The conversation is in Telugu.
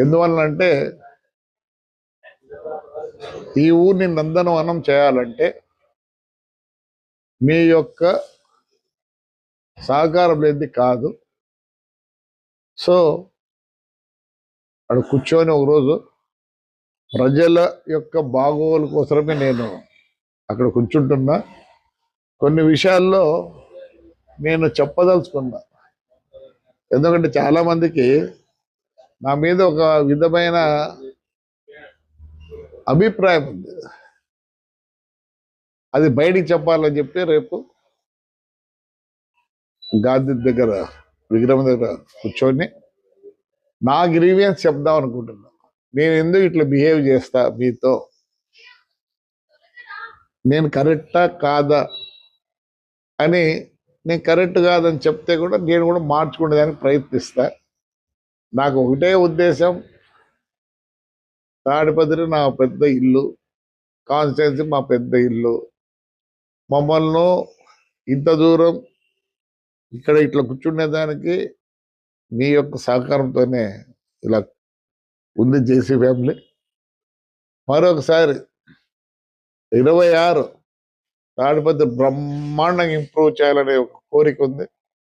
ఎందువల్లంటే ఈ ఊరిని నందనవనం చేయాలంటే మీ యొక్క సహకారం లేనిది కాదు. సో అక్కడ కూర్చొని ఒకరోజు ప్రజల యొక్క బాగోగుల కోసమే నేను అక్కడ కూర్చుంటున్నా. కొన్ని విషయాల్లో నేను చెప్పదలుచుకున్నా. ఎందుకంటే చాలా మందికి నా మీద ఒక విధమైన అభిప్రాయం ఉంది. అది బయటికి చెప్పాలని చెప్పి రేపు గాంధీ దగ్గర విగ్రహం దగ్గర కూర్చొని నా గ్రీవియన్స్ చెప్దాం అనుకుంటున్నా. నేను ఎందుకు ఇట్లా బిహేవ్ చేస్తా మీతో? నేను కరెక్టా కాదా అని నేను కరెక్ట్ కాదని చెప్తే కూడా నేను కూడా మార్చుకునేదానికి ప్రయత్నిస్తాను నాకు ఒకటే ఉద్దేశం. తాడిపత్రి నా పెద్ద ఇల్లు. కాన్స్టిట్యున్సీ మా పెద్ద ఇల్లు. మమ్మల్ని ఇంత దూరం ఇక్కడ ఇట్లా కూర్చునేదానికి మీ యొక్క సహకారంతోనే ఇలా ఉంది జేసీ ఫ్యామిలీ. మరొకసారి ఇరవై ఆరు తాడిపత్రి బ్రహ్మాండంగా ఇంప్రూవ్ చేయాలనే ఒక కోరిక ఉంది.